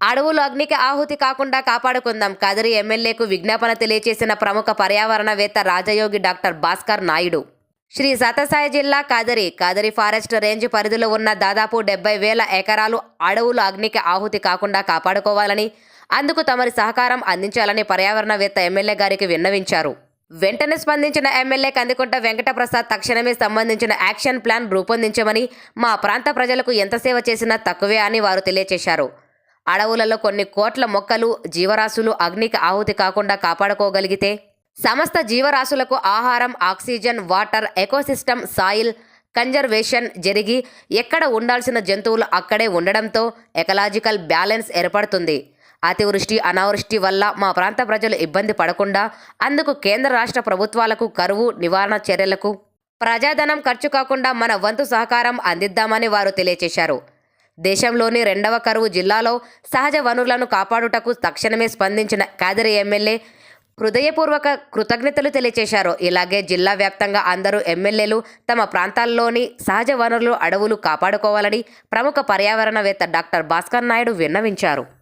అడవులు అగ్నికి ఆహుతి కాకుండా కాపాడుకుందాం. కదిరి ఎమ్మెల్యేకు విజ్ఞాపన తెలియచేసిన ప్రముఖ పర్యావరణవేత్త రాజయోగి డాక్టర్ భాస్కర్ నాయుడు. శ్రీ సతసాయి జిల్లా కదిరి కదిరి ఫారెస్ట్ రేంజ్ పరిధిలో ఉన్న దాదాపు డెబ్బై వేల ఎకరాలు అడవులు అగ్నికి ఆహుతి కాకుండా కాపాడుకోవాలని అందుకు తమరి సహకారం అందించాలని పర్యావరణవేత్త ఎమ్మెల్యే గారికి విన్నవించారు. వెంటనే స్పందించిన ఎమ్మెల్యే కందికొంట వెంకటప్రసాద్ తక్షణమే సంబంధించిన యాక్షన్ ప్లాన్ రూపొందించమని మా ప్రాంత ప్రజలకు ఎంత సేవ చేసినా తక్కువే అని వారు తెలియచేశారు. అడవులలో కొన్ని కోట్ల మొక్కలు జీవరాశులు అగ్నికి ఆహుతి కాకుండా కాపాడుకోగలిగితే? సమస్త జీవరాశులకు ఆహారం oxygen water ecosystem soil conservation జరిగి ఎక్కడ ఉండాల్సిన జంతువులు అక్కడే ఉండడంతో ఎకలాజికల్ బ్యాలెన్స్ ఏర్పడుతుంది. అతివృష్టి అనావృష్టి వల్ల మా ప్రాంత ప్రజలు ఇబ్బంది పడకుండా అందుకు కేంద్ర రాష్ట్ర ప్రభుత్వాలకు కరువు నివారణ చర్యలకు ప్రజాధనం ఖర్చు కాకుండా మన వంతు సహకారం అందిద్దామని వారు తెలియచేశారు. దేశంలోని రెండవ కరువు జిల్లాలో సహజ వనరులను కాపాడుటకు తక్షణమే స్పందించిన కాదరి ఎమ్మెల్యే హృదయపూర్వక కృతజ్ఞతలు తెలియచేశారు. ఇలాగే జిల్లా వ్యాప్తంగా అందరూ ఎమ్మెల్యేలు తమ ప్రాంతాల్లోని సహజ వనరులు అడవులు కాపాడుకోవాలని ప్రముఖ పర్యావరణవేత్త డాక్టర్ భాస్కర్ నాయుడు విన్నవించారు.